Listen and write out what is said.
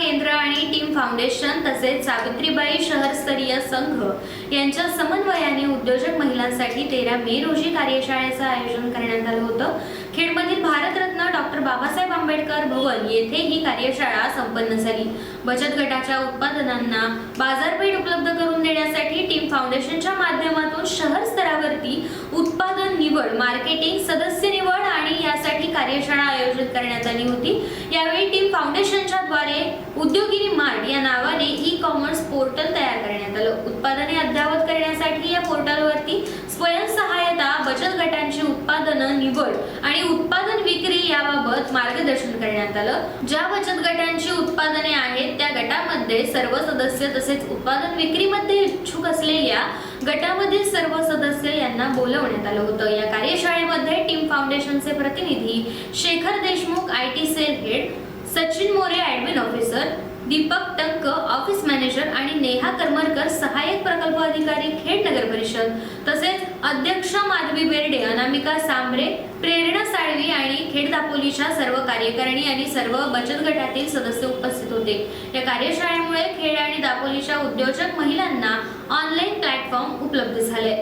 केंद्र आणि team foundation तसेच सावित्रीबाई शहरस्तरीय संघ यांच्या समन्वयाने उद्योजक महिलांसाठी तेरा मे रोजी कार्यशाळेचं आयोजन करण्यात आलं होतं. खेडमधील भारतरत्न डॉक्टर बाबासाहेब आंबेडकर भवन येथे ही कार्यशाळा संपन्न झाली. बचत गटाच्या उत्पादनांना बाजारपेठ उपलब्ध करून देण्यासाठी टीम फाउंडेशनच्या माध्यमातून शहर स्तरावरती उत्पादन निवड मार्केटिंग सदस्य निवड आणि यासाठी कार्यशाळा आयोजित करण्यात आली होती. यावेळी टीम फाउंडेशनच्या उत्पादने अद्यावत करण्यासाठी या पोर्टलवरती स्वयंसहायता बचत गटांची उत्पादनं निवड आणि उत्पादन विक्री याबाबत मार्गदर्शन करण्यात आलं. ज्या बचत गटांची उत्पादने आहेत त्या गटामध्ये सर्व सदस्य तसेच उत्पादन विक्रीमध्ये इच्छुक असलेल्या गटामधील सर्व सदस्य यांना बोलवण्यात आलं होतं. या कार्यशाळेमध्ये टीम फाउंडेशनचे प्रतिनिधी Shekhar Deshmukh I T cell head Sachin More admin officer Deepak Tank office manager आणि नेहा करमरकर सहाय्यक प्रकल्प अधिकारी खेड नगर परिषद. तसेच अध्यक्ष माधवी बेर्डे अनामिका सांबरे प्रेरणा साळवी आणि खेड दापोलीच्या सर्व कार्यकारिणी आणि सर्व बचत गटातील सदस्य उपस्थित होते. या कार्यशाळेमुळे खेड आणि दापोलीच्या उद्योजक महिलांना ऑनलाईन प्लॅटफॉर्म उपलब्ध झाले.